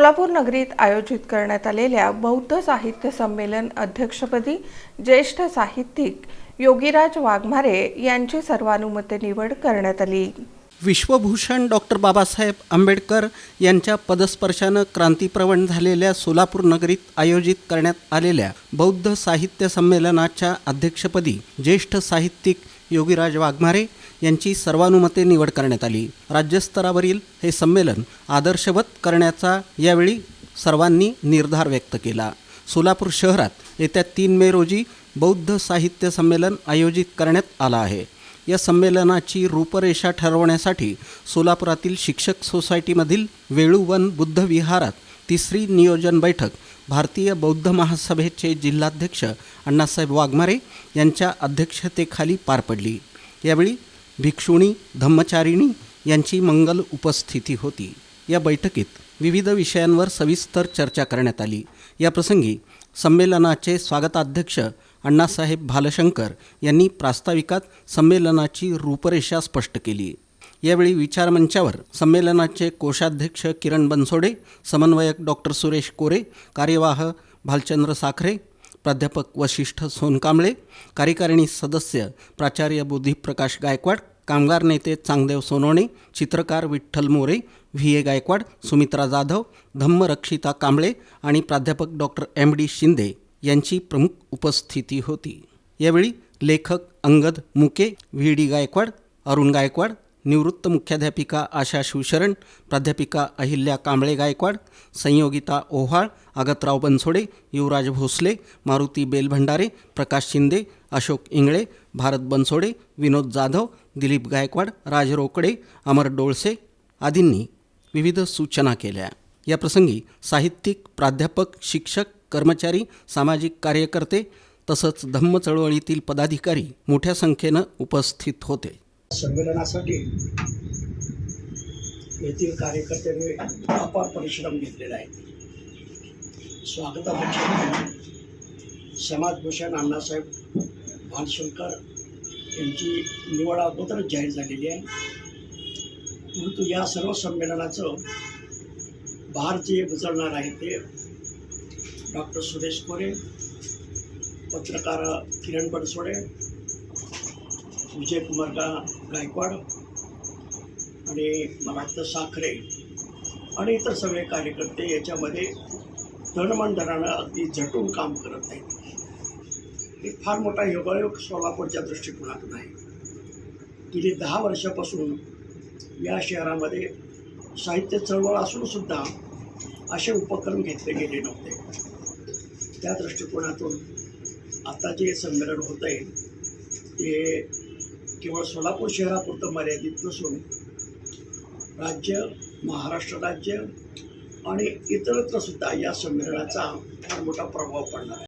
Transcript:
सोलापूर नगरीत आयोजित करण्यात आलेल्या बौद्ध साहित्य संमेलन अध्यक्षपदी ज्येष्ठ साहित्यिक योगीराज वाघमारे यांची सर्वानुमते निवड करण्यात आली. विश्वभूषण डॉक्टर बाबासाहेब आंबेडकर यांच्या पदस्पर्शानं क्रांतीप्रवण झालेल्या सोलापूर नगरीत आयोजित करण्यात आलेल्या बौद्ध साहित्य संमेलनाच्या अध्यक्षपदी ज्येष्ठ साहित्यिक योगीराज वाघमारे यांची सर्वानुमते निवड करण्यात आली. राज्यस्तरावरील हे संमेलन आदर्शवत करण्याचा यावेळी सर्वांनी निर्धार व्यक्त केला. सोलापूर शहरात येत्या तीन मे रोजी बौद्ध साहित्य संमेलन आयोजित करण्यात आलं आहे. या संमेलनाची रूपरेषा ठरवण्यासाठी सोलापुरातील शिक्षक सोसायटीमधील वेळुवन बुद्ध विहारात तिसरी नियोजन बैठक भारतीय बौद्ध महासभेचे जिल्हाध्यक्ष अण्णासाहेब वाघमारे यांच्या अध्यक्षतेखाली पार पडली. यावेळी भिक्षुणी धम्मचारिणी यांची मंगल उपस्थिती होती. या बैठकीत विविध विषयांवर सविस्तर चर्चा करण्यात आली. याप्रसंगी संमेलनाचे स्वागताध्यक्ष अण्णासाहेब भालशंकर यांनी प्रास्ताविकात संमेलनाची रूपरेषा स्पष्ट केली. यावेळी विचारमंचावर संमेलनाचे कोषाध्यक्ष किरण बनसोडे समन्वयक डॉक्टर सुरेश कोरे कार्यवाह भालचंद्र साखरे प्राध्यापक वशिष्ठ सोनकांबळे कार्यकारिणी सदस्य प्राचार्य बुद्धिप्रकाश गायकवाड कामगार नेते चांगदेव सोनवणे चित्रकार विठ्ठल मोरे व्ही ए गायकवाड सुमित्रा जाधव धम्मरक्षिता कांबळे आणि प्राध्यापक डॉक्टर एम डी शिंदे यांची प्रमुख उपस्थिती होती. यावेळी लेखक अंगद मुके व्ही डी गायकवाड अरुण गायकवाड निवृत्त मुख्याध्यापिका आशा शिवशरण प्राध्यापिका अहिल्या कांबळे गायकवाड संयोगिता ओहाळ आगतराव बनसोडे युवराज भोसले मारुती बेलभंडारे प्रकाश शिंदे अशोक इंगळे भारत बनसोडे विनोद जाधव दिलीप गायकवाड राज रोकडे अमर डोळसे आदींनी विविध सूचना केल्या. याप्रसंगी साहित्यिक प्राध्यापक शिक्षक कर्मचारी सामाजिक कार्यकर्ते तसंच धम्म चळवळीतील पदाधिकारी मोठ्या संख्येनं उपस्थित होते. संमेलनासाठी येथील कार्यकर्त्यांनी अपार परिश्रम घेतलेला आहे. स्वागतापेक्षा समाजभूषण अण्णासाहेब भालशंकर यांची निवड अगोदरच जाहीर झालेली आहे. परंतु या सर्व संमेलनाचं भार जे उचलणार आहे ते डॉक्टर सुरेश कोरे पत्रकार किरण बनसोडे विजयकुमार गा गायकवाड आणि मला वाटतं साखरे आणि इतर सगळे कार्यकर्ते याच्यामध्ये धनमंडळानं अगदी झटून काम करत आहेत. हे फार मोठा योगायोग सोलापूरच्या दृष्टिकोनातून आहे गेली दहा वर्षापासून या शहरामध्ये साहित्य चळवळ असूनसुद्धा असे उपक्रम घेतले गेले नव्हते. त्या दृष्टिकोनातून आता जे संमेलन होत आहे ते केवळ सोलापूर शहरापुरतं मर्यादित नसून राज्य महाराष्ट्र राज्य आणि इतरत्र सुद्धा या संमेलनाचा फार मोठा प्रभाव पडणार आहे.